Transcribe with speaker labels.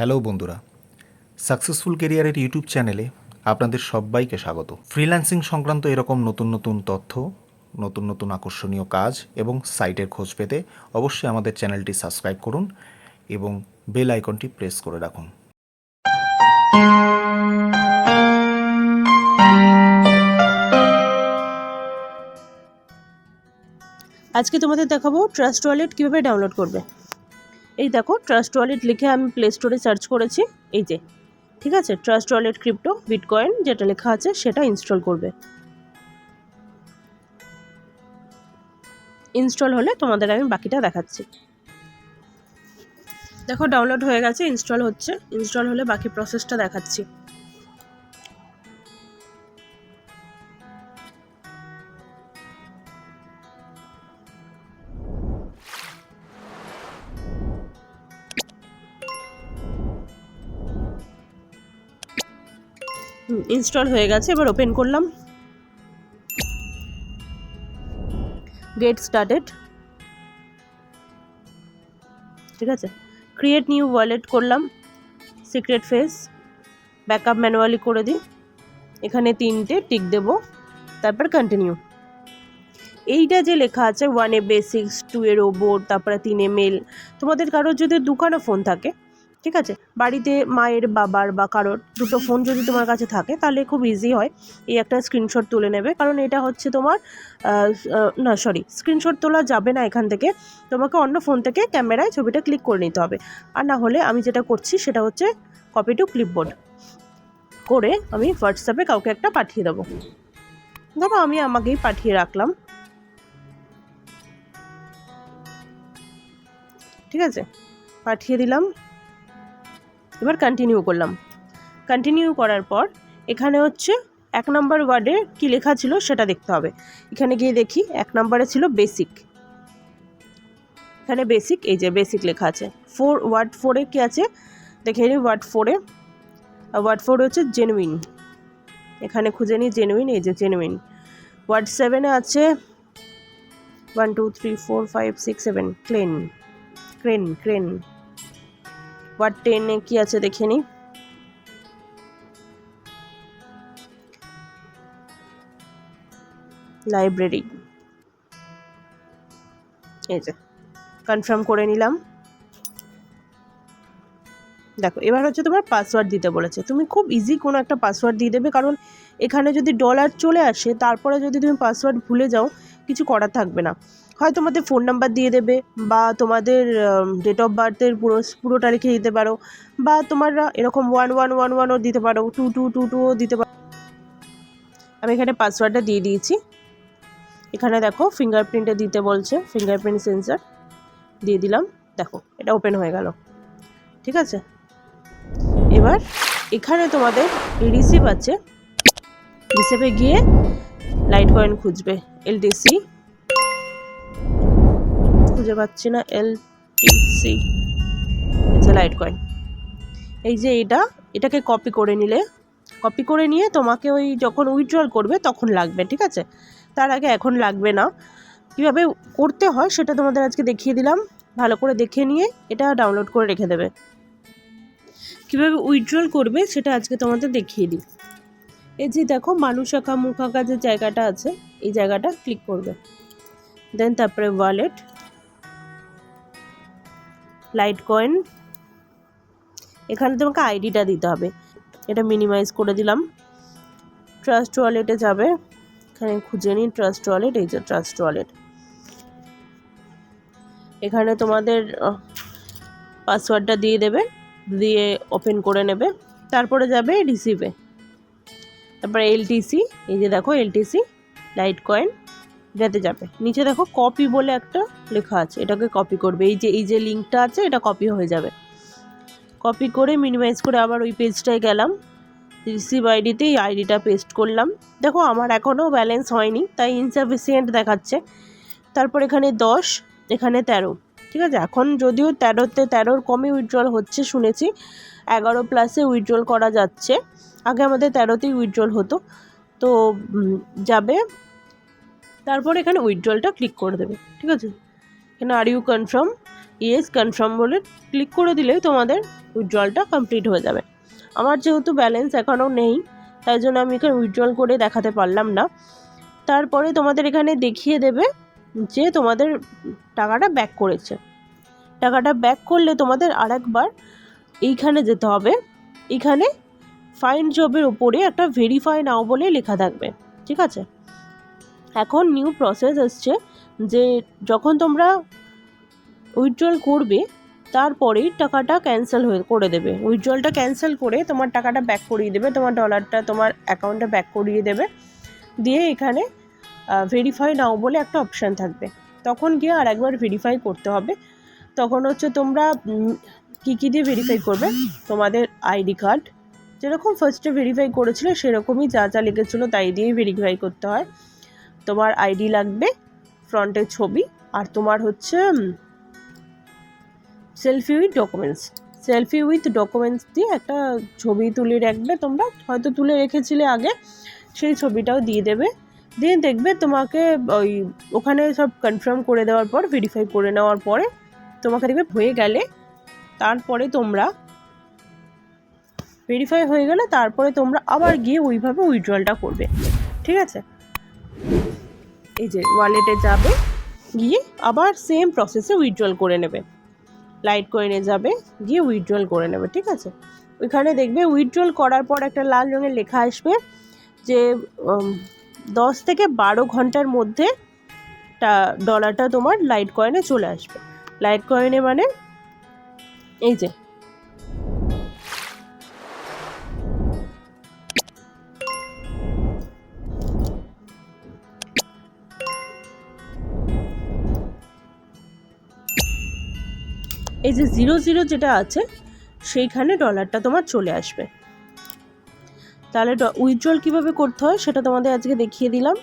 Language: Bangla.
Speaker 1: হ্যালো বন্ধুরা, সাকসেসফুল কেরিয়ারের ইউটিউব চ্যানেলে আপনাদের সবাইকে স্বাগত। ফ্রিল্যান্সিং সংক্রান্ত এরকম নতুন নতুন তথ্য, নতুন নতুন আকর্ষণীয় কাজ এবং সাইটের খোঁজ পেতে অবশ্যই আমাদের চ্যানেলটি সাবস্ক্রাইব করুন এবং বেল আইকনটি প্রেস করে রাখুন।
Speaker 2: আজকে তোমাদের দেখাবো ট্রাস্ট ওয়ালেট কীভাবে ডাউনলোড করবে। এই দেখো ট্রাস্ট ওয়ালেট লিখে আমি প্লে স্টোরে সার্চ করেছি। এই যে, ঠিক আছে? ট্রাস্ট ওয়ালেট ক্রিপ্টো বিটকয়েন যেটা লেখা আছে, সেটা ইনস্টল করবে। ইনস্টল হলে তোমাদের আমি বাকিটা দেখাচ্ছি। দেখো ডাউনলোড হয়ে গেছে ইনস্টল হচ্ছে। ইনস্টল হলে বাকি প্রসেসটা দেখাচ্ছি। ইনস্টল হয়ে গেছে, এবার ওপেন করলাম। গেট স্টার্টেড ঠিক আছে? ক্রিয়েট নিউ ওয়ালেট করলাম সিক্রেট ফেস ব্যাকআপ ম্যানুয়ালি করে দিই। এখানে তিনটে টিক দেব, তারপর কন্টিনিউ এইটা যে লেখা আছে one a basics two a robot তারপরে তিন মেল তোমাদের কারোর যদি দুখানা ফোন থাকে ঠিক আছে? বাড়িতে মায়ের, বাবার বা কারোর দুটো ফোন যদি তোমার কাছে থাকে, তাহলে খুব ইজি হয় এই একটা স্ক্রিনশট তুলে নেবে। কারণ এটা হচ্ছে তোমার না সরি স্ক্রিনশট তোলা যাবে না এখান থেকে। তোমাকে অন্য ফোন থেকে ক্যামেরায় ছবিটা ক্লিক করে নিতে হবে। আর না হলে আমি যেটা করছি, সেটা হচ্ছে কপি টু ক্লিপবোর্ড করে আমি হোয়াটসঅ্যাপে কাউকে একটা পাঠিয়ে দেবো। ধরো আমি আমাকেই পাঠিয়ে রাখলাম। ঠিক আছে? পাঠিয়ে দিলাম। এবার কন্টিনিউ করলাম। কন্টিনিউ করার পর এখানে হচ্ছে এক নম্বর ওয়ার্ডে কি লেখা ছিল সেটা দেখতে হবে। এখানে গিয়ে দেখি এক নম্বরে ছিল বেসিক এখানে বেসিক এই যে বেসিক লেখা আছে। ফোর ওয়ার্ড ফোরে কি আছে? দেখে নিই ওয়ার্ড ফোরে ওয়ার্ড ফোর হচ্ছে জেনুইন এখানে খুঁজে নিই জেনুইন এই যে জেনুইন ওয়ার্ড সেভেনে আছে one two three four five six seven clean crane crane word টেনে কি আছে দেখে নিই। লাইব্রেরি। এই যে কনফার্ম করে নিলাম। দেখো, এবার হচ্ছে তোমার পাসওয়ার্ড দিতে বলেছে। তুমি খুব ইজি কোনো একটা পাসওয়ার্ড দিয়ে দেবে, কারণ এখানে যদি ডলার চলে আসে, তারপরে যদি তুমি পাসওয়ার্ড ভুলে যাও, কিছু করার থাকবে না। হয় তোমাদের ফোন নাম্বার দিয়ে দেবে বা তোমাদের ডেট অফ বার্থের পুরো পুরোটা লিখে দিতে পারো বা তোমরা এরকম ওয়ান ওয়ান ওয়ান ওয়ানও দিতে পারো টু টু টু টুও দিতে পারো। আমি এখানে পাসওয়ার্ডটা দিয়ে দিয়েছি। এখানে দেখো ফিঙ্গারপ্রিন্টে দিতে বলছে ফিঙ্গারপ্রিন্ট সেন্সার দিয়ে দিলাম। দেখো, এটা ওপেন হয়ে গেল। ঠিক আছে? এবার এখানে তোমাদের রিসিভ আছে। রিসিভে গিয়ে লাইট কয়েন খুঁজবে এলটিসি খুঁজে পাচ্ছি না এলটিসি আচ্ছা লাইট কয়েন এই যে এটা এটাকে কপি করে নিলে কপি করে নিয়ে তোমাকে ওই যখন উইথড্রল করবে তখন লাগবে, ঠিক আছে? তার আগে এখন লাগবে না। কীভাবে করতে হয় সেটা তোমাদের আজকে দেখিয়ে দিলাম। ভালো করে দেখে নিয়ে এটা ডাউনলোড করে রেখে দেবে। কীভাবে উইথড্রল করবে সেটা আজকে তোমাদের দেখিয়ে দিই। এই যে দেখো মানুষ আঁকা মুখ আঁকা যে জায়গাটা আছে, এই জায়গাটা ক্লিক করবে। দেন তারপরে ওয়ালেট লাইট কয়েন এখানে তোমাকে আইডিটা দিতে হবে। এটা মিনিমাইজ করে দিলাম। ট্রাস্ট ওয়ালেটে যাবে। এখানে খুঁজে নিন ট্রাস্ট ওয়ালেট এই যে ট্রাস্ট ওয়ালেট এখানে তোমাদের পাসওয়ার্ডটা দিয়ে দেবে, দিয়ে ওপেন করে নেবে। তারপরে যাবে রিসিভে তারপরে এলটিসি এই যে দেখো এলটিসি লাইট কয়েন এটাতে যাবে। নিচে দেখো কপি বলে একটা লেখা আছে, এটাকে কপি করবে। এই যে এই যে লিঙ্কটা আছে, এটা কপি হয়ে যাবে। কপি করে মিনিমাইজ করে আবার ওই পেজটায় গেলাম। রিসিভ আইডিতে এই আইডিটা পেস্ট করলাম। দেখো আমার এখনও ব্যালেন্স হয়নি, তাই ইনসাফিসিয়েন্ট দেখাচ্ছে। তারপর এখানে দশ, এখানে তেরো। ঠিক আছে? এখন যদিও তেরোতে, তেরোর কমই উইথড্রল হচ্ছে শুনেছি, এগারো প্লাসে উইথড্রল করা যাচ্ছে। আগে আমাদের তেরোতেই উইথড্রল হতো। তো যাবে তারপর এখানে উইথড্রলটা ক্লিক করে দেবে, ঠিক আছে? এখানে are you confirm yes confirm বলে ক্লিক করে দিলেই তোমাদের উইথড্রলটা কমপ্লিট হয়ে যাবে। আমার যেহেতু ব্যালেন্স এখনও নেই, তাই জন্য আমি এখানে উইথড্রল করে দেখাতে পারলাম না। তারপরে তোমাদের এখানে দেখিয়ে দেবে যে তোমাদের টাকাটা ব্যাক করেছে। টাকাটা ব্যাক করলে তোমাদের আরেকবার এইখানে যেতে হবে। এখানে ফাইন জবের উপরে একটা ভেরিফাই নাও বলে লেখা থাকবে, ঠিক আছে? এখন নিউ প্রসেস এসছে যে যখন তোমরা উইথড্রল করবে তারপরেই টাকাটা ক্যান্সেল হয়ে করে দেবে। উইথড্রলটা ক্যান্সেল করে তোমার টাকাটা ব্যাক করিয়ে দেবে, তোমার ডলারটা তোমার অ্যাকাউন্টে ব্যাক করিয়ে দেবে। দিয়ে এখানে ভেরিফাই নাও বলে একটা অপশান থাকবে। তখন গিয়ে আর একবার ভেরিফাই করতে হবে। তখন হচ্ছে তোমরা কী কী দিয়ে ভেরিফাই করবে? তোমাদের আইডি কার্ড যেরকম ফার্স্টে ভেরিফাই করেছিলে সেরকমই যা যা লিখেছিলো তাই দিয়েই ভেরিফাই করতে হয়। তোমার আইডি লাগবে, ফ্রন্টের ছবি, আর তোমার হচ্ছে selfie with documents selfie with documents দিয়ে একটা ছবি তুলে রাখবে তোমরা, হয়তো তুলে রেখেছিলে আগে, সেই ছবিটাও দিয়ে দেবে। দিয়ে দেখবে তোমাকে ওই, ওখানে সব কনফার্ম করে দেওয়ার পর ভেরিফাই করে নেওয়ার পরে, তোমাকে দেখবে হয়ে গেলে, তারপরে তোমরা ভেরিফাই হয়ে গেলে, তারপরে তোমরা আবার গিয়ে ওইভাবে উইথড্রলটা করবে। ঠিক আছে? এই যে ওয়ালেটে যাবে, গিয়ে আবার সেম প্রসেসে উইথড্রল করে নেবে। লাইট কয়েনে যাবে, গিয়ে উইথড্রল করে নেবে, ঠিক আছে? ওইখানে দেখবে উইথড্রল করার পর একটা লাল রঙের লেখা আসবে যে দশ থেকে বারো ঘণ্টার মধ্যে টা ডলারটা তোমার লাইট কয়েনে চলে আসবে। লাইট কয়েনে মানে এই যে এই যে জিরো জিরো যেটা আছে, সেইখানে ডলারটা তোমার চলে আসবে। তাহলে উইথড্রল কীভাবে করতে হয় সেটা তোমাদের আজকে দেখিয়ে দিলাম।